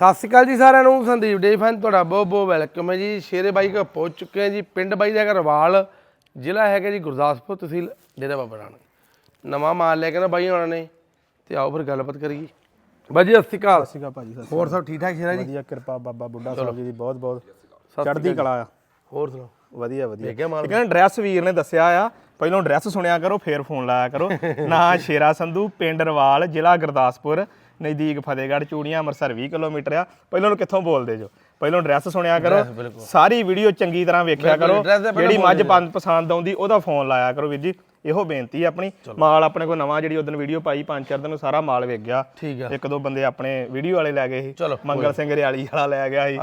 ਸਤਿ ਸ਼੍ਰੀ ਅਕਾਲ ਜੀ ਸਾਰਿਆਂ ਨੂੰ ਸੰਦੀਪ ਡੇ ਫੈਨ ਤੁਹਾਡਾ ਬਹੁਤ ਬਹੁਤ ਵੈਲਕਮ ਹੈ ਜੀ। ਸ਼ੇਰੇ ਬਾਈ ਕੋ ਪਹੁੰਚ ਚੁੱਕੇ ਹਾਂ ਜੀ ਪਿੰਡ ਬਾਈ ਦਾ ਰਵਾਲ ਜ਼ਿਲ੍ਹਾ ਹੈਗਾ ਜੀ ਗੁਰਦਾਸਪੁਰ ਤਹਿਸੀਲ ਡੇਰਾ ਬਾਬਾ ਨਾਨਕ। ਨਵਾਂ ਮਾਲ ਲੈ ਕੇ ਨਾ ਬਾਈ ਉਹਨਾਂ ਨੇ ਤੇ ਆਓ ਫਿਰ ਗੱਲਬਾਤ ਕਰੀਏ। ਬਾਈ ਜੀ ਸਤਿ ਸ਼੍ਰੀ ਅਕਾਲ। ਸੀਗਾ ਭਾਜੀ ਸਤਿ ਹੋਰ ਸਭ ਠੀਕ ਠਾਕ ਸ਼ੇਰਾ ਜੀ? ਵਧੀਆ ਕਿਰਪਾ ਬਾਬਾ ਬੁੱਢਾ ਸਾਹਿਬ ਜੀ ਦੀ ਬਹੁਤ ਬਹੁਤ। ਚੜ੍ਹਦੀ ਕਲਾ ਆ। ਹੋਰ ਸੁਣਾਓ? ਵਧੀਆ ਵਧੀਆ। ਨਾ ਡਰੈਸ ਵੀਰ ਨੇ ਦੱਸਿਆ ਆ ਪਹਿਲਾਂ ਡਰੈਸ ਸੁਣਿਆ ਕਰੋ ਫੇਰ ਫੋਨ ਲਾਇਆ ਕਰੋ। ਨਾ ਸ਼ੇਰਾ ਸੰਧੂ ਪਿੰਡ ਰਵਾਲ ਜ਼ਿਲ੍ਹਾ ਗੁਰਦਾਸਪੁਰ। ਨਜ਼ਦੀਕ ਫਤਿਹਗੜ੍ਹ ਚੂੜੀਆਂ ਅੰਮ੍ਰਿਤਸਰ 20 ਕਿਲੋਮੀਟਰ ਆ। ਪਹਿਲਾਂ ਨੂੰ ਕਿੱਥੋਂ ਬੋਲਦੇ ਜੋ? ਪਹਿਲਾਂ ਡਰੈਸ ਸੁਣਿਆ ਕਰੋ। ਸਾਰੀ ਵੀਡੀਓ ਚੰਗੀ ਤਰ੍ਹਾਂ ਵੇਖਿਆ ਕਰੋ। ਜਿਹੜੀ ਮੱਝ ਪਸੰਦ ਆਉਂਦੀ ਉਹਦਾ ਫੋਨ ਲਾਇਆ ਕਰੋ ਵੀਰ ਜੀ। ਇਹੋ ਬੇਨਤੀ ਆਪਣੀ। ਮਾਲ ਆਪਣੇ ਕੋਲ ਨਵਾਂ ਜਿਹੜੀ ਉਦੋਂ ਵੀਡੀਓ ਪਾਈ ਪੰਜ ਚਾਰ ਦਿਨ ਨੂੰ ਸਾਰਾ ਮਾਲ ਵੇਖ ਗਿਆ। ਇੱਕ ਦੋ ਬੰਦੇ ਆਪਣੇ ਵੀਡੀਓ ਵਾਲੇ ਲੈ ਗਏ ਸੀ। ਮੰਗਲ ਸਿੰਘ ਰਿਆਲੀ ਵਾਲਾ ਲੈ ਗਿਆ ਸੀ।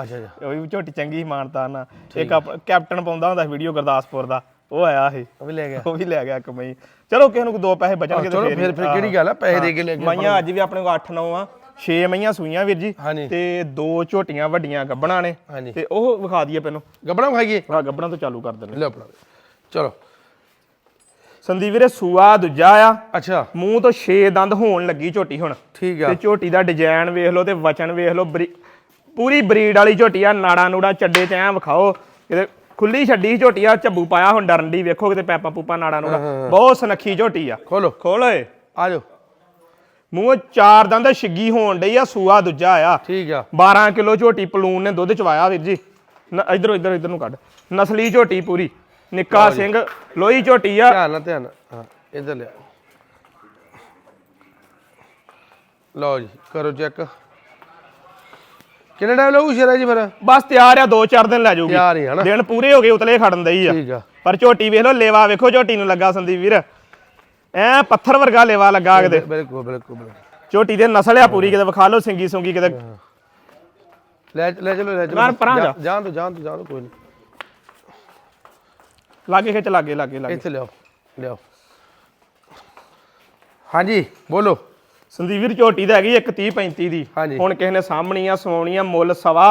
ਉਹ ਵੀ ਝੋਟੀ ਚੰਗੀ ਮਾਨਤਾ ਨਾ ਇੱਕ ਕੈਪਟਨ ਪਾਉਂਦਾ ਹੁੰਦਾ ਵੀਡੀਓ ਗੁਰਦਾਸਪੁਰ ਦਾ। ਉਹ ਆਇਆ ਸੀ। ਉਹ ਵੀ ਲੈ ਗਿਆ। ਉਹ ਵੀ ਲੈ ਗਿਆ ਕਮਈ ਚਲੋ ਕਿਸੇ ਨੂੰ ਦੋ ਪੈਸੇ ਬਚਣਗੇ ਚਲੋ ਫਿਰ ਫਿਰ ਕਿਹੜੀ ਗੱਲ ਆ? ਪੈਸੇ ਦੇ ਕੇ ਲੈ ਕੇ ਮਈਆਂ ਅੱਜ ਵੀ ਆਪਣੇ ਕੋਲ 8 9 ਆ। 6 ਮਈਆਂ ਸੂਈਆਂ ਵੀਰ ਜੀ। ਤੇ ਦੋ ਝੋਟੀਆਂ ਵੱਡੀਆਂ ਗੱਬਣਾ ਨੇ। ਤੇ ਉਹ ਵਿਖਾ ਦਈਏ ਪਹਿਲਾਂ। ਗੱਬੜਾ ਖਾਈਏ ਆ ਗੱਬਣਾ ਤੋਂ ਚਾਲੂ ਕਰ ਦਿੰਦੇ। ਲੈ ਆਪਣਾ। ਚਲੋ। ਸੰਦੀਪ ਵੀਰੇ ਸੂਆ ਦੂਜਾ ਆ। ਅੱਛਾ। ਮੂੰਹ ਤੋਂ 6 ਦੰਦ ਹੋਣ ਲੱਗੀ ਝੋਟੀ ਹੁਣ। ਠੀਕ ਆ। ਤੇ ਝੋਟੀ ਦਾ ਡਿਜ਼ਾਈਨ ਵੇਖ ਲਓ ਤੇ ਵਚਨ ਵੇਖ ਲਓ। ਪੂਰੀ ਬਰੀਡ ਵਾਲੀ ਝੋਟੀ ਆ। ਨਾੜਾ ਨੂੜਾ ਚੱਡੇ ਤੇ ਐ ਵਿਖਾਓ। ਕਿਤੇ ਖੁੱਲੀ ਛੱਡੀ ਝੋਟੀ ਆ ਝੱਬੂ ਪਾਇਆ ਹੁਣ ਡਰਨ ਦੀ ਵੇਖੋ ਕਿਤੇ ਪੈਪਾ ਪੂਪਾ ਨਾੜਾ ਨੂੜਾ। ਬਹੁਤ ਸੁਨੱਖੀ ਝੋਟੀ ਆ। ਖੋਲੋ। ਖੋਲ ਓਏ। ਆ ਜਾਓ ਮੂੰਹ ਚਾਰ ਦੰਦ ਛਿੱਗੀ ਹੋਣ ਡਈ ਆ ਸੂਆ ਦੂਜਾ ਆ। ਠੀਕ ਆ। 12 ਕਿਲੋ ਝੋਟੀ ਪਲੂਨ ਨੇ ਦੁੱਧ ਚਵਾਇਆ ਵੀਰ ਜੀ। ਇਧਰੋਂ ਇਧਰ ਇਧਰ ਨੂੰ ਕੱਢ। ਨਸਲੀ ਝੋਟੀ ਪੂਰੀ। ਨਿੱਕਾ ਸਿੰਘ ਲੋਹੀ ਝੋਟੀ ਆ। ਧਿਆਨ ਨਾਲ ਧਿਆਨ। ਹਾਂ ਇਧਰ ਲਿਆ। ਲਓ ਜੀ ਕਰੋ ਚੈੱਕ। ਕਿੰਨਾ ਟਾਈਮ ਲੱਗੂ ਸ਼ੇਰਾ ਜੀ ਫਿਰ? ਬਸ ਤਿਆਰ ਆ ਦੋ ਚਾਰ ਦਿਨ ਲੈ ਜਾਊਗੀ। ਤਿਆਰ ਹੀ ਆ ਨਾ। ਦਿਨ ਪੂਰੇ ਹੋ ਗਏ ਉਤਲੇ ਖੜਨ ਦਈ ਆ। ਠੀਕ ਆ। ਪਰ ਝੋਟੀ ਵੇਖ ਲਓ ਲੇਵਾ ਵੇਖੋ ਝੋਟੀ ਨੂੰ ਲੱਗਾ ਸੰਦੀਪ ਵੀਰ। ਐ ਪੱਥਰ ਵਰਗਾ ਲੇਵਾ ਲੱਗਾ ਕਿਤੇ। ਬਿਲਕੁਲ ਬਿਲਕੁਲ ਬਿਲਕੁਲ। ਝੋਟੀ ਦੇ ਨਸਲ ਆ ਪੂਰੀ ਕਿਤੇ ਵਿਖਾ ਲਓ ਸਿੰਗੀ ਸੁੰਗੀ ਕਿਤੇ। ਲੈ ਲੈ ਚਲੋ ਲੈ ਚਲੋ। ਪਰਾਂ ਜਾ। ਜਾਣ ਦੋ ਜਾਣ ਦੋ ਜਾਣ ਦੋ ਕੋਈ ਨਹੀਂ ਲਾਗੇ ਖਿੱਚ ਲਾਗੇ ਲਾਗੇ ਲਾਗੇ। ਇੱਥੇ ਲਿਆਓ। ਲਿਆਓ। ਹਾਂਜੀ ਬੋਲੋ। ਸੰਦੀਪ ਵੀਰ ਝੋਟੀ ਤਾਂ ਹੈਗੀ 1 30 35 ਦੀ। ਹੁਣ ਕਿਸੇ ਨੇ ਸਾਹਮਣੀ ਆ ਸਵਾਉਣੀ ਆ ਮੁੱਲ ਸਵਾ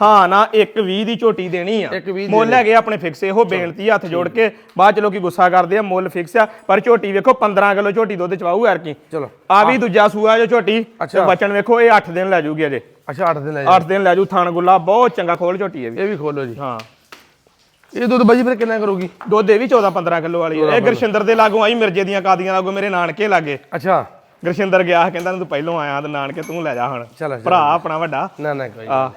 ਹਾਂ ਨਾ 1 20 ਦੀ ਝੋਟੀ ਦੇਣੀ ਆ। ਮੁੱਲ ਹੈਗੇ ਆਪਣੇ ਫਿਕਸ ਇਹੋ ਬੇਨਤੀ ਹੱਥ ਜੋੜ ਕੇ। ਬਾਅਦ ਚ ਲੋਕੀ ਗੁੱਸਾ ਕਰਦੇ ਆ ਮੁੱਲ ਫਿਕਸ ਆ। ਪਰ ਝੋਟੀ ਵੇਖੋ 15 ਕਿਲੋ ਝੋਟੀ ਦੁੱਧ ਚਵਾਊ ਯਾਰ ਕੀ ਚਲੋ ਆ ਵੀ ਦੂਜਾ ਸੂਆ ਜੋ ਝੋਟੀ ਅੱਛਾ। ਬਚਨ ਵੇਖੋ ਇਹ 8 ਦਿਨ ਲੈ ਜੂਗੀ ਅਜੇ। ਅੱਛਾ 8 ਦਿਨ ਲੈ ਜਾ 8 ਦਿਨ ਲੈ ਜੂ ਥਣ ਗੁੱਲਾ ਬਹੁਤ ਚੰਗਾ ਖੋਲ ਝੋਟੀ ਹੈ ਵੀ। ਇਹ ਵੀ ਖੋਲੋ ਜੀ। ਹਾਂ। ਇਹ ਦੁੱਧ ਬਾਜੀ ਫਿਰ ਕਿੰਨਾ ਕਰੂਗੀ? ਦੁੱਧ ਇਹ ਵੀ 14 15 ਕਿਲੋ ਵਾਲੀ ਹੈ ਇਹ ਗੁਰਸ਼ਿੰਦਰ ਦੇ ਲਾਗੋਂ ਆਈ ਮਿਰਜੇ ਦੀਆਂ ਕਾਦੀਆਂ ਲਾਗੋਂ ਮੇਰੇ ਨਾਨਕੇ ਲਾਗੇ। ਅੱਛਾ। ਗੁਰਸ਼ਿੰਦਰ ਗਿਆ ਕਹਿੰਦਾ ਤੂੰ ਪਹਿਲੋਂ ਆਇਆ ਤੇ ਨਾਨਕੇ ਤੂੰ ਲੈ ਜਾ ਹੁਣ। ਚਲੋ ਭਰਾ ਆਪਣਾ ਵੱਡਾ। ਨਾ ਨਾ ਕੋਈ ਆ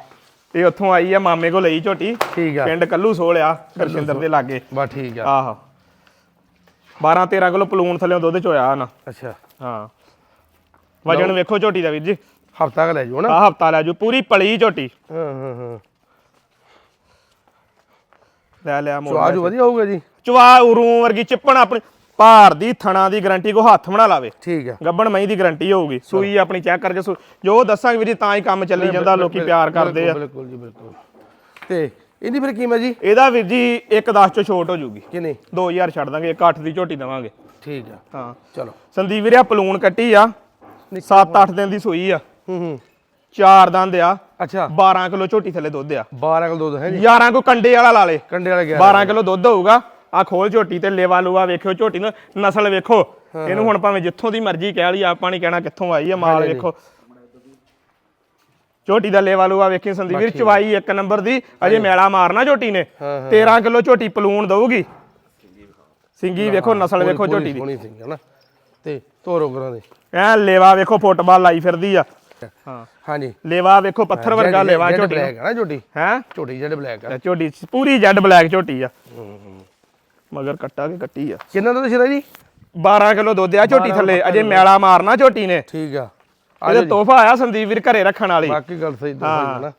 ਇਹ ਉੱਥੋਂ ਆਈ ਆ ਮਾਮੇ ਕੋ ਲਈ ਝੋਟੀ। ਠੀਕ ਆ। ਪਿੰਡ ਕੱਲੂ ਸੋਲਿਆ ਗੁਰਸ਼ਿੰਦਰ ਦੇ ਲਾਗੇ। ਬਾ ਠੀਕ ਆ। ਆਹੋ। 12 13 ਕਿਲੋ ਪਲੂਣ ਥੱਲੇ ਦੁੱਧ ਚ ਹੋਇਆ ਨਾ ਅੱਛਾ। ਹਾਂ। ਵਜਨ ਵੇਖੋ ਝੋਟੀ ਦਾ ਵੀਰ ਜੀ। ਹਫਤਾ ਕ ਲੈ ਜਾਓ ਨਾ? ਆ ਹਫਤਾ ਲੈ ਜੂ ਪੂਰੀ ਪਲੀ ਝੋਟੀ। ਹਾਂ ਹਾਂ ਹਾਂ। ਲੈ ਲਿਆ ਮੋੜ ਸਵਾਦ ਵਧੀਆ ਹੋਊਗਾ ਜੀ। ਚਵਾ ਉਰੂ ਵਰਗੀ ਚਿੱਪਣ ਆਪਣੀ। ਭਾਰ ਦੀ ਥਣਾ ਦੀ ਗਾਰੰਟੀ ਕੋ ਹੱਥ ਬਣਾ ਲਾਵੇ। ਠੀਕ ਆ। ਗੱਬਣ ਮਹੀਂ ਦੀ ਗਾਰੰਟੀ ਹੋਊਗੀ। ਸੂਈ ਆਪਣੀ ਚੈੱਕ ਕਰਕੇ ਸੂ- ਜੋ ਦੱਸਾਂਗੇ ਵੀਰ ਜੀ ਤਾਂ ਹੀ ਕੰਮ ਚੱਲੀ ਜਾਂਦਾ ਲੋਕੀ ਪਿਆਰ ਕਰਦੇ ਆ। ਬਿਲਕੁਲ ਜੀ ਬਿਲਕੁਲ। ਤੇ ਇਹਦੀ ਫਿਰ ਕੀਮਤ ਜੀ? ਇਹਦਾ ਵੀਰ ਜੀ ਇੱਕ 10 ਚੋਂ ਛੋਟ ਹੋ ਜੂਗੀ। ਕਿੰਨੀ? 2000 ਛੱਡ ਦਾਂਗੇ ਇੱਕ 8 ਦੀ ਝੋਟੀ ਦਵਾਂਗੇ। ਠੀਕ ਆ। ਹਾਂ। ਚਲੋ। ਸੰਦੀਪ ਵੀਰਿਆ ਪਲੂਣ ਕੱਟੀ ਆ। 7-8 ਦਿਨ ਦੀ ਸੂਈ ਆ। ਹੂੰ ਹੂੰ। ਚਾਰ ਦੰਦ ਆ। ਅੱਛਾ। 12 ਕਿਲੋ ਝੋਟੀ ਥੱਲੇ ਦੁੱਧ ਆ। 12 ਕਿਲੋ ਦੁੱਧ ਹੈ ਜੀ? 11 ਕੋ ਕੰਡੇ ਵਾਲਾ ਲਾ ਲੇ। ਕੰਡੇ ਵਾਲਾ ਗਿਆ 12 ਕਿਲੋ ਦੁੱਧ ਹੋਊਗਾ। ਆ ਖੋਲ ਝੋਟੀ ਤੇ ਲੇਵਾ ਲੂਆ ਵੇਖਿਓ ਝੋਟੀ ਨੂੰ ਨਸਲ ਵੇਖੋ। ਇਹਨੂੰ ਹੁਣ ਭਾਵੇਂ ਜਿੱਥੋਂ ਦੀ ਮਰਜ਼ੀ ਕਹਿ ਲਈ ਆਪਾਂ ਨਹੀਂ ਕਹਿਣਾ ਕਿੱਥੋਂ ਆਈ ਆ ਮਾਲ ਵੇਖੋ। ਝੋਟੀ ਦਾ ਲੇਵਾ ਲੂਆ ਵੇਖੀ ਸੰਦੀਪ ਵੀਰ ਚਵਾਈ ਇੱਕ ਨੰਬਰ ਦੀ ਅਜੇ ਮੈਲਾ ਮਾਰਨਾ ਝੋਟੀ ਨੇ। 13 ਕਿਲੋ ਝੋਟੀ ਪਲੂਣ ਦਊਗੀ। ਸਿੰਗੀ ਵੇਖੋ ਨਸਲ ਵੇਖੋ ਝੋਟੀ ਦੀ। ਤੇ ਤੋਰੋ ਕਰਾਂ ਦੇ। ਐ ਲੇਵਾ ਵੇਖੋ ਫੁੱਟਬਾਲ ਲਾਈ ਫਿਰਦੀ ਆ। ਹਾਂ। ਹਾਂਜੀ। ਲੇਵਾ ਵੇਖੋ ਪੱਥਰ ਵਰਗਾ ਲੇਵਾ ਝੋਟੀ ਬਲੈਕ ਹੈ ਨਾ ਝੋਟੀ। ਹੈ? ਝੋਟੀ ਜਿਹੜੇ ਬਲੈਕ ਆ। ਝੋਟੀ ਪੂਰੀ ਜੈਡ ਬਲੈਕ ਝੋਟੀ ਆ। ਮਗਰ ਕੱਟਾ ਕੇ ਕੱਟੀ ਆ। ਕਿੰਨਾ ਦੁੱਧ ਸ਼ਰਾ ਜੀ? 12 ਕਿਲੋ ਦੁੱਧ ਆ ਝੋਟੀ ਥੱਲੇ ਅਜੇ ਮੈਲਾ ਮਾਰਨਾ ਝੋਟੀ ਨੇ। ਠੀਕ ਆ। ਇਹਦੇ ਤੋਹਫਾ ਆਇਆ ਸੰਦੀਪ ਵੀਰ ਘਰੇ ਰੱਖਣ ਵਾਲੀ। ਬਾਕੀ ਗੱਲ ਸਹੀ ਦੱਸੋ ਨਾ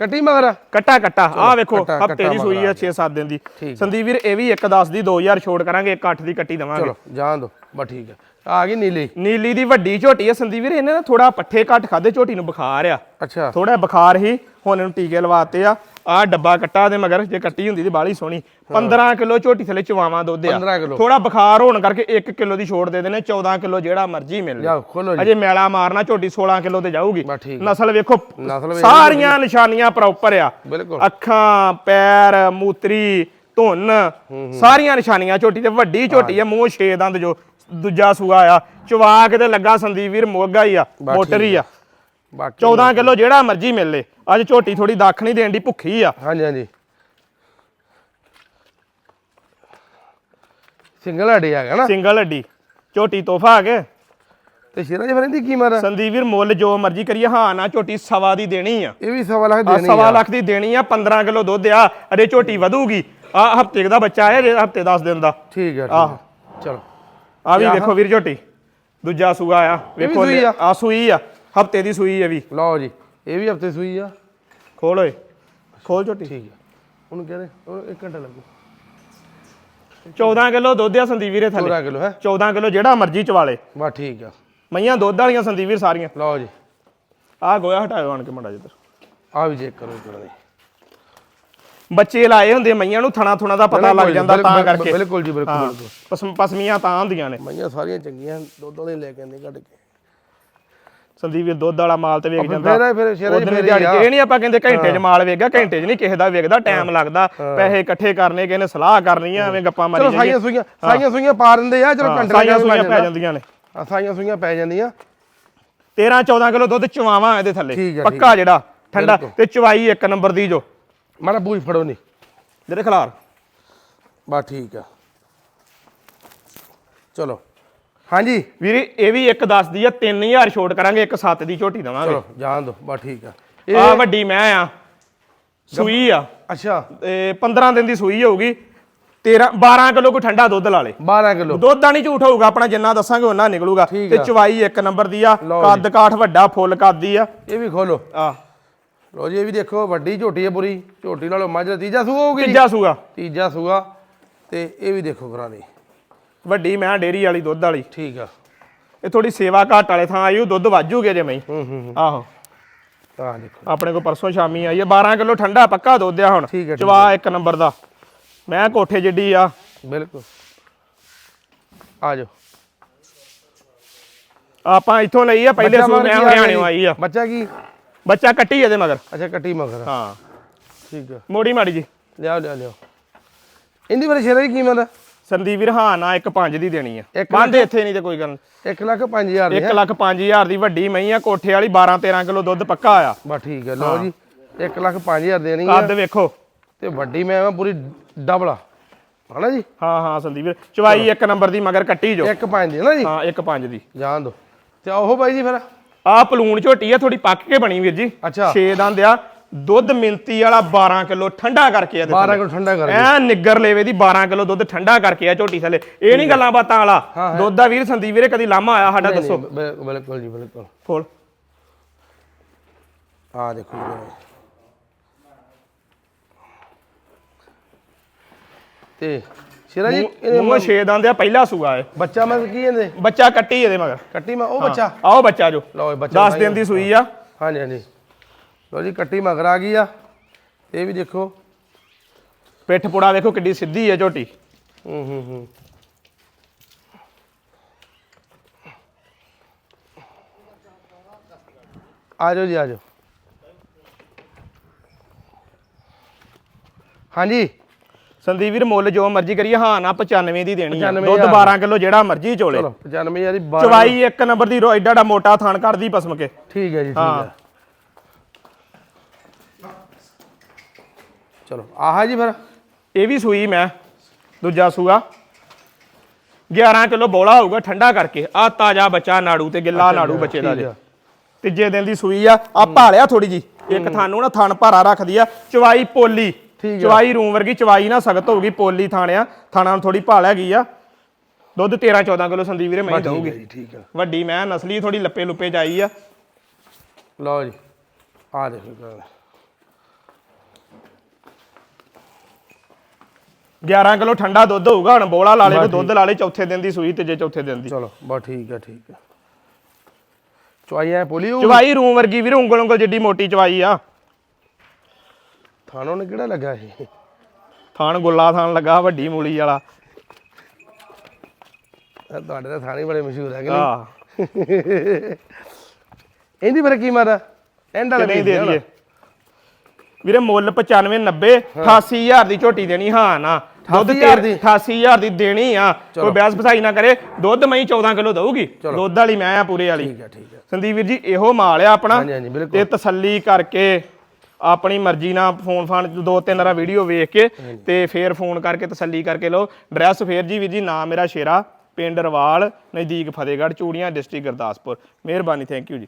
ਕੱਟੀ ਮਗਰ? ਕੱਟਾ ਕੱਟਾ। ਆ ਵੇਖੋ ਹਫ਼ਤੇ ਦੀ ਸੂਈ ਆ 6-7 ਦਿਨ ਦੀ। ਸੰਦੀਪ ਵੀਰ ਇਹ ਵੀ 1 10 ਦੀ 2000 ਛੋੜ ਕਰਾਂਗੇ 1 8 ਦੀ ਕੱਟੀ ਦਵਾਂਗੇ। ਚਲੋ ਜਾਣ ਦੋ। ਬਸ ਠੀਕ ਆ। ਆ ਗਈ ਨੀਲੀ। ਨੀਲੀ ਦੀ ਵੱਡੀ ਝੋਟੀ ਆ ਸੰਦੀਪ ਵੀਰ ਇਹਨੇ ਨਾ ਥੋੜਾ ਪੱਠੇ ਘੱਟ ਖਾਦੇ ਝੋਟੀ ਨੂੰ ਬੁਖਾਰ ਆ। ਅੱਛਾ। ਥੋੜਾ ਬੁਖਾਰ ਹੀ ਹੁਣ ਇਹਨੂੰ ਟੀਕੇ ਲਵਾਤੇ ਆ। ਆ ਡੱਬਾ ਕੱਟਾ ਦੇ ਮਗਰ ਜੇ ਕੱਟੀ ਹੁੰਦੀ ਤੇ ਬਾਲੀ ਸੋਹਣੀ। 15 ਕਿਲੋ ਝੋਟੀ ਥੱਲੇ ਚਵਾਵਾਂ ਦੁੱਧ ਆ। 15 ਕਿਲੋ। ਥੋੜਾ ਬੁਖਾਰ ਹੋਣ ਕਰਕੇ 1 ਕਿਲੋ ਦੀ ਛੋੜ ਦੇ ਦੇਣੇ 14 ਕਿਲੋ ਜਿਹੜਾ ਮਰਜ਼ੀ ਮਿਲ ਖੋਲੋ ਜੀ। ਅਜੇ ਮੈਲਾ ਮਾਰਨਾ ਝੋਟੀ 16 ਕਿਲੋ ਤੇ ਜਾਊਗੀ। ਨਸਲ ਵੇਖੋ ਸਾਰੀਆਂ ਨਿਸ਼ਾਨੀਆਂ ਪ੍ਰੋਪਰ ਆ। ਬਿਲਕੁਲ। ਅੱਖਾਂ ਪੈਰ ਮੂਤਰੀ ਧੁੰਨ ਸਾਰੀਆਂ ਨਿਸ਼ਾਨੀਆਂ ਝੋਟੀ ਤੇ। ਵੱਡੀ ਝੋਟੀ ਆ ਮੂੰਹ ਛੇ ਦੰਦ ਜੋ ਦੂਜਾ ਸੂਆ ਆ। ਚਵਾ ਕੇ ਤੇ ਲੱਗਾ ਸੰਦੀਪ ਵੀਰ ਮੋਗਾ ਹੀ ਆ ਮੋਟਰ ਹੀ ਆ। ਬਾਕੀ 14 ਕਿਲੋ ਜਿਹੜਾ ਮਰਜ਼ੀ ਮਿਲ ਲੇ। ਅੱਜ ਝੋਟੀ ਥੋੜੀ ਦੱਖ ਨਹੀਂ ਦੇਣ ਦੀ ਭੁੱਖੀ ਆ। ਹਾਂਜੀ ਹਾਂਜੀ। ਸਿੰਗਲ ਹੱਡੀ ਆ ਗਿਆ ਨਾ। ਸਿੰਗਲ ਹੱਡੀ। ਝੋਟੀ ਤੋਹਫਾ ਆ ਕੇ ਤੇ ਸ਼ੇਰਾ ਜੀ ਫਿਰ ਇਹਦੀ ਕੀਮਤ ਆ? ਸੰਦੀਪ ਵੀਰ ਮੁੱਲ ਜੋ ਮਰਜ਼ੀ ਕਰੀਏ। ਹਾਂ ਨਾ ਝੋਟੀ ਸਵਾ ਦੀ ਦੇਣੀ ਆ। ਇਹ ਵੀ ਸਵਾ ਲੱਖ ਆ ਦੇਣੀ ਸਵਾ ਆ ਲੱਖ ਦੀ ਦੇਣੀ ਆ 15 ਕਿਲੋ ਦੁੱਧ ਆ। ਅਰੇ ਝੋਟੀ ਵਧੂਗੀ। ਆ ਹਫ਼ਤੇ ਦਾ ਬੱਚਾ ਹੈ ਹਫ਼ਤੇ 10 ਦਿਨ ਦਾ। ਠੀਕ ਠੀਕ ਆਹ। ਚਲੋ। ਆ ਵੀ? ਦੇਖੋ ਵੀਰ ਝੋਟੀ। ਦੂਜਾ ਸੂਆ ਆ। ਵੇਖੋ ਆ? ਆ ਸੂਈ ਆ। ਹਫ਼ਤੇ ਦੀ ਸੂਈ ਆ ਵੀ। ਲਓ ਜੀ ਇਹ ਵੀ ਹਫ਼ਤੇ ਸੂਈ ਆ। ਖੋਲ ਓਏ ਖੋਲ ਝੋਟੀ। ਠੀਕ ਹੈ ਉਹਨੂੰ ਕਹਿੰਦੇ ਉਹ 1 ਘੰਟਾ ਲੱਗੂ। 14 ਕਿਲੋ ਦੁੱਧ ਆ ਸੰਦੀਪ ਵੀਰੇ ਥੱਲੇ। 14 ਕਿਲੋ ਹੈ? 14 ਕਿਲੋ ਜਿਹੜਾ ਮਰਜ਼ੀ ਚਵਾਲੇ। ਬਸ ਠੀਕ ਆ। ਮਈਆਂ ਦੁੱਧ ਵਾਲੀਆਂ ਸੰਦੀਪ ਵੀਰ ਸਾਰੀਆਂ। ਲਓ ਜੀ। ਆ ਗੋਇਆ ਹਟਾਇਓ ਆਣ ਕੇ ਮੁੰਡਾ ਜਿੱਧਰ। ਆ ਵੀ ਚੈੱਕ ਕਰੋ ਇੱਕ ਵਾਰੀ ਬੱਚੇ ਲਾਏ ਹੁੰਦੇ ਮਈਆਂ ਨੂੰ ਥਣਾ ਥੁਣਾ ਦਾ ਪਤਾ ਲੱਗ ਜਾਂਦਾ ਤਾਂ ਕਰਕੇ। ਬਿਲਕੁਲ ਜੀ ਬਿਲਕੁਲ ਹਾਂ ਬਿਲਕੁਲ। ਪਸਮ ਪਸਮੀਆਂ ਤਾਂ ਹੁੰਦੀਆਂ ਨੇ। ਮਈਆਂ ਸਾਰੀਆਂ ਚੰਗੀਆਂ ਦੁੱਧ ਵਾਲੇ ਲੈ ਕੇ ਆਂਦੇ ਕੱਢ ਕੇ। ਸੰਦੀਪ ਵੀਰ ਦੁੱਧ ਵਾਲਾ ਮਾਲ ਤੇ ਵੇਖ ਫਿਰ ਜਾਂਦਾ। ਫਿਰ ਸ਼ੇਰਾ ਜੀ ਫਿਰ ਦਿਹਾੜੀ ਇਹ ਨਹੀਂ ਆਪਾਂ ਕਹਿੰਦੇ ਘੰਟੇ 'ਚ ਮਾਲ ਵੇਗਾ ਘੰਟੇ 'ਚ ਨਹੀਂ ਕਿਸੇ ਦਾ ਵੇਖਦਾ ਟਾਈਮ ਲੱਗਦਾ। ਪੈਸੇ ਇਕੱਠੇ ਕਰਨੇ ਕਿਸੇ ਨੇ ਸਲਾਹ ਕਰਨੀ ਆ ਐਵੇਂ ਗੱਪਾਂ ਮਾਰੀ ਚਲੋ ਸਾਈਆਂ ਸੂਈਆਂ ਸਾਈਆਂ ਸੂਈਆਂ ਪਾ ਦਿੰਦੇ ਆ ਚਲੋ ਘੰਟੇ ਸਾਈਆਂ ਸੂਈਆਂ ਪੈ ਜਾਂਦਾ ਜਾਂਦੀਆਂ ਨੇ। ਆ ਸਾਈਆਂ ਸੂਈਆਂ ਪੈ ਜਾਂਦੀਆਂ। 13 14 ਕਿਲੋ ਦੁੱਧ ਚਵਾਵਾਂ ਇਹਦੇ ਥੱਲੇ। ਪੱਕਾ ਜਿਹੜਾ ਠੰਡਾ। ਤੇ ਚਵਾਈ ਇੱਕ ਨੰਬਰ ਦੀ ਜੋ। ਮਾੜਾ ਬੂਝ ਫੜੋ ਨਹੀਂ ਜਿਹੜੇ ਖਲਾਰ। ਬਸ ਠੀਕ ਆ। ਚਲੋ। ਹਾਂਜੀ। ਵੀਰੇ ਇਹ ਵੀ ਇੱਕ 10 ਦੀ ਆ 3000 ਛੋਟ ਕਰਾਂਗੇ ਇੱਕ 7 ਦੀ ਝੋਟੀ ਦਵਾਂਗੇ। ਚਲੋ ਜਾਣ ਦੋ ਬਸ ਠੀਕ ਆ। ਆ ਵੱਡੀ ਮੈਂ ਆ ਸੂਈ ਆ। ਅੱਛਾ। ਤੇ 15 ਦਿਨ ਦੀ ਸੂਈ ਹੋਊਗੀ। 13 12 ਕਿਲੋ ਕੋ ਠੰਡਾ ਦੁੱਧ ਲਾ ਲੇ। 12 ਕਿਲੋ। ਦੁੱਧ ਦਾ ਨਹੀਂ ਝੂਠ ਹੋਊਗਾ ਆਪਣਾ ਜਿੰਨਾ ਦੱਸਾਂਗੇ ਉਹਨਾਂ ਨਿਕਲੂਗਾ। ਠੀਕ ਤੇ ਆ। ਚਵਾਈ ਇੱਕ ਨੰਬਰ ਦੀ ਆ ਲਓ ਕੱਦ ਕਾਠ ਵੱਡਾ ਫੁੱਲ ਕੱਦ ਦੀ ਆ। ਇਹ ਵੀ ਖੋਲੋ। ਆ। ਲੋ ਜੀ ਇਹ ਵੀ ਦੇਖੋ ਵੱਡੀ ਝੋਟੀ ਹੈ ਪੂਰੀ। ਝੋਟੀ ਨਾਲੋਂ ਮੱਝ ਦਾ ਤੀਜਾ ਸੂਆ ਹੋਊਗੀ। ਜੀ? ਤੀਜਾ ਸੂਗਾ ਤੀਜਾ ਸੂਆ। ਤੇ ਇਹ ਵੀ ਦੇਖੋ ਕਰਾਂ ਦੀ। ਵੱਡੀ ਮੈਂ ਡੇਰੀ ਵਾਲੀ ਦੁੱਧ ਵਾਲੀ। ਠੀਕ ਆ। ਇਹ ਥੋੜੀ ਸੇਵਾ ਘਾਟ ਵਾਲੇ ਥਾਂ ਆਈ ਉਹ ਦੁੱਧ ਵਾਜੂਗੇ ਜੇ ਮੈਂ ਹੂੰ ਹੂੰ ਆਹੋ। ਆ ਦੇਖੋ। ਆਪਣੇ ਕੋਲ ਪਰਸੋਂ ਸ਼ਾਮੀ ਆਈ ਹੈ 12 ਕਿਲੋ ਠੰਡਾ ਪੱਕਾ ਦੁੱਧ ਆ ਹੁਣ। ਠੀਕ ਹੈ, ਠੀਕ ਚਵਾ ਇੱਕ ਨੰਬਰ ਦਾ। ਮੈਂ ਕੋਠੇ ਜਿੱਡੀ ਆ। ਬਿਲਕੁਲ। ਆ ਜਾਓ। ਆਪਾਂ ਇੱਥੋਂ ਲਈ ਆ ਪਹਿਲੇ ਬੱਚਾ ਸੂ ਮਗਰ ਮੈਂ ਕੀ ਆ ਹਰਿਆਣੇ? ਆਈ ਆ। ਬੱਚਾ ਕੀ? ਬੱਚਾ ਕੱਟੀ ਇਹਦੇ ਮਗਰ। ਅੱਛਾ ਕੱਟੀ ਮਗਰ ਆ। ਹਾਂ। ਠੀਕ ਆ। ਮੋੜੀ ਮਾੜੀ ਜੀ। ਲਿਆਓ ਲਿਆਓ ਲਿਆਓ। ਇਹਦੀ ਬਾਰੇ ਸ਼ੇਰਾ ਦੀ ਕੀਮਤ? ਆ ਸੰਦੀਪ ਵੀਰ ਹਾਂ ਨਾ ਇੱਕ ਪੰਜ ਦੀ ਦੇਣੀ ਆ। ਇੱਕ ਬੰਦ ਇੱਥੇ ਨਹੀਂ ਤੇ ਕੋਈ ਗੱਲ 1 ਲੱਖ 5000 ਦੀ 1 ਲੱਖ 5000 ਦੀ ਵੱਡੀ ਮਈ ਆ ਕੋਠੇ ਵਾਲੀ 12 13 ਕਿਲੋ ਦੁੱਧ ਪੱਕਾ ਆ। ਬਸ ਠੀਕ ਹੈ ਲਓ ਜੀ 1 ਲੱਖ 5000 ਦੇਣੀ ਆ। ਕੱਦ ਵੇਖੋ। ਤੇ ਵੱਡੀ ਮੈਂ ਪੂਰੀ ਡਬਲ ਆ। ਹਨਾ ਜੀ? ਹਾਂ ਹਾਂ ਸੰਦੀਪ ਵੀਰ ਚਵਾਈ ਇੱਕ ਨੰਬਰ ਦੀ ਮਗਰ ਕੱਟੀ ਜੋ। 1 5 ਦੀ ਨਾ ਜੀ? ਹਾਂ ਇੱਕ ਪੰਜ ਦੀ। ਜਾਣ ਦੋ। ਤੇ ਉਹ ਬਾਈ ਜੀ ਫਿਰ? ਆ ਪਲੂਣ ਝੋਟੀ ਆ ਥੋੜੀ ਪੱਕ ਕੇ ਬਣੀ ਵੀਰ ਜੀ। ਅੱਛਾ। 6 ਦੰਦ ਆ ਦੁੱਧ ਮਿੰਤੀ ਵਾਲਾ 12 ਕਿਲੋ ਠੰਡਾ ਕਰਕੇ ਆ 12 ਕਿਲੋ ਠੰਡਾ ਕਰ ਐ ਨਿੱਗਰ ਲੇਵੇ ਦੀ 12 ਕਿਲੋ ਦੁੱਧ ਠੰਡਾ ਕਰਕੇ ਆ ਝੋਟੀ ਥੱਲੇ। ਇਹ ਨਹੀਂ ਗੱਲਾਂ ਬਾਤਾਂ ਵਾਲਾ। ਦੁੱਧ ਦਾ ਵੀਰ ਸੰਦੀਪ ਵੀਰੇ ਕਦੀ ਲਾਮਾ ਆਇਆ ਸਾਡਾ ਦੱਸੋ। ਬਿਲ- ਬਿਲਕੁਲ ਜੀ ਬਿਲਕੁਲ। ਖੋਲ। ਆ ਦੇਖੋ ਜੀ ਤੇ ਸ਼ੇਰਾ ਜੀ ਇਹਦੇ ਮੂੰਹ 6 ਦੰਦ ਆ ਪਹਿਲਾ ਸੂਆ ਹੈ ਬੱਚਾ ਮੈਂ ਕੀ ਕਹਿੰਦੇ ਬੱਚਾ ਕੱਟੀ ਇਹਦੇ ਮਗਰ। ਕੱਟੀ ਮੈਂ ਉਹ ਬੱਚਾ। ਆਓ ਬੱਚਾ ਜੋ। ਲਓ ਬੱਚਾ 10 ਦਿਨ ਦੀ ਸੂਈ ਆ। ਹਾਂਜੀ ਹਾਂਜੀ। ਲਓ ਜੀ ਕੱਟੀ ਮਗਰ ਆ ਗਈ ਆ। ਇਹ ਵੀ ਦੇਖੋ। ਪਿੱਠ ਪੁੜਾ ਵੇਖੋ ਕਿੱਡੀ ਸਿੱਧੀ ਹੈ ਝੋਟੀ। ਹੂੰ ਹੂੰ ਹੂੰ। ਆ ਜਾਓ ਜੀ ਆ ਜਾਓ। ਹਾਂਜੀ। ਸੰਦੀਪ ਵੀਰ ਮੁੱਲ ਜੋ ਮਰਜ਼ੀ ਕਰੀਏ ਹਾਂ ਨਾ 95 ਦੀ ਦੇਣੀ ਆ। 95 ਦੁੱਧ ਹਜ਼ਾਰ। 12 ਕਿਲੋ ਜਿਹੜਾ ਮਰਜ਼ੀ ਚੋਲੇ ਚਲੋ 95 ਦੀ 12 ਚਵਾਈ ਇੱਕ ਨੰਬਰ ਦੀ ਰੋ ਐਡਾ ਡਾ ਮੋਟਾ ਥਣ ਕੱਢਦੀ ਪਸਮ ਕੇ। ਠੀਕ ਹੈ ਜੀ ਠੀਕ ਹਾਂ। ਚਲੋ ਆਹ ਜੀ ਫਿਰ। ਇਹ ਵੀ ਸੂਈ ਮੈਂ ਦੂਜਾ ਸੂਆ। 11 ਕਿਲੋ ਬੋਲਾ ਹੋਊਗਾ ਠੰਡਾ ਕਰਕੇ। ਆ ਤਾਜ਼ਾ ਬੱਚਾ ਨਾੜੂ ਤੇ ਗਿੱਲਾ ਨਾੜੂ ਬੱਚੇ ਦਾ ਜੇ। ਆ। ਤੀਜੇ ਦਿਨ ਦੀ ਸੂਈ ਆ। ਆ ਭਾਲਿਆ ਥੋੜੀ ਜੀ ਇੱਕ ਥਾਨੂੰ ਨਾ ਥਣ ਭਾਰਾ ਰੱਖਦੀ ਆ। ਚਵਾਈ ਪੋਲੀ। ਠੀਕ ਆ। ਚਵਾਈ ਰੂਮ ਵਰਗੀ ਚਵਾਈ ਨਾ ਸਖਤ ਹੋਊਗੀ ਪੋਲੀ ਥਾਣਿਆ। ਥਾਣਾ ਨੂੰ ਥੋੜੀ ਭਾਲ ਹੈਗੀ ਆ। ਦੁੱਧ 13 14 ਕਿਲੋ ਸੰਦੀਪ ਵੀਰੇ ਮੈਂ ਦਊਗੀ। ਠੀਕ ਹੈ ਵੱਡੀ ਮੈਂ ਨਸਲੀ ਥੋੜੀ ਲੱਪੇ ਲੁੱਪੇ ਜਾਈ ਆ। ਲਓ ਜੀ। ਆ ਦੇਖੋ 11 ਕਿਲੋ ਠੰਡਾ ਦੁੱਧ ਹੋਊਗਾ ਹੁਣ ਬੋਲਾ ਲਾ ਲੇ ਕੋ ਦੁੱਧ ਲਾ ਲੇ ਚੌਥੇ ਦਿਨ ਦੀ ਸੂਈ ਤੀਜੇ ਚੌਥੇ ਦਿਨ ਦੀ। ਚਲੋ ਬਸ ਠੀਕ ਹੈ ਠੀਕ ਹੈ। ਚੁਆਈ ਐ ਪੋਲੀ ਉਹ ਚਵਾਈ ਰੂਮ ਵਰਗੀ ਵੀਰੇ ਉਂਗਲ ਉਂਗਲ ਜਿੱਡੀ ਮੋਟੀ ਚਵਾਈ ਆ। ਥਾਣੋਂ ਨੇ ਕਿਹੜਾ ਲੱਗਾ ਇਹ? ਥਾਣ ਗੁੱਲਾ ਥਾਣ ਲੱਗਾ ਵੱਡੀ ਮੂਲੀ ਵਾਲਾ। ਇਹ ਤੁਹਾਡੇ ਤਾਂ ਥਾਣੇ ਬੜੇ ਮਸ਼ਹੂਰ ਹੈ ਕਿ ਨਹੀਂ? ਇਹਦੀ ਫਿਰ ਕੀਮਤ ਆ ਐਂਡ ਵਾਲੇ ਦੇ ਦੀ ਦਈਏ? ਵੀਰੇ ਮੁੱਲ 95 90 88000 ਦੀ ਝੋਟੀ ਦੇਣੀ ਹਾਂ ਨਾ। ਦੁੱਧ 88,000 ਦੀ? 88000 ਦੀ ਦੇਣੀ ਆ। ਕੋਈ ਬੈਸ ਭਸਾਈ ਨਾ ਕਰੇ। ਦੁੱਧ ਮਈ 14 ਕਿਲੋ ਦਊਗੀ। ਦੁੱਧ ਵਾਲੀ ਮੈਂ ਆ ਪੂਰੇ ਵਾਲੀ। ਠੀਕ ਹੈ ਠੀਕ ਹੈ ਸੰਦੀਪ ਵੀਰ ਜੀ ਇਹੋ ਮਾਲ ਆ ਆਪਣਾ। ਤੇ ਤਸੱਲੀ ਕਰਕੇ ਆਪਣੀ ਮਰਜ਼ੀ ਨਾਲ ਫੋਨ ਫਾਨ ਦੋ ਤਿੰਨ ਰਾ ਵੀਡੀਓ ਵੇਖ ਕੇ ਤੇ ਫੇਰ ਫੋਨ ਕਰਕੇ ਤਸੱਲੀ ਕਰਕੇ ਲਓ। ਐਡਰੈਸ ਫੇਰ ਜੀ ਵੀਰ ਜੀ ਨਾਮ ਮੇਰਾ ਸ਼ੇਰਾ। ਪਿੰਡ ਰਵਾਲ ਨਜ਼ਦੀਕ ਫਤਿਹਗੜ੍ਹ ਚੂੜੀਆਂ ਡਿਸਟ੍ਰਿਕਟ ਗੁਰਦਾਸਪੁਰ। ਮਿਹਰਬਾਨੀ ਥੈਂਕ ਯੂ ਜੀ।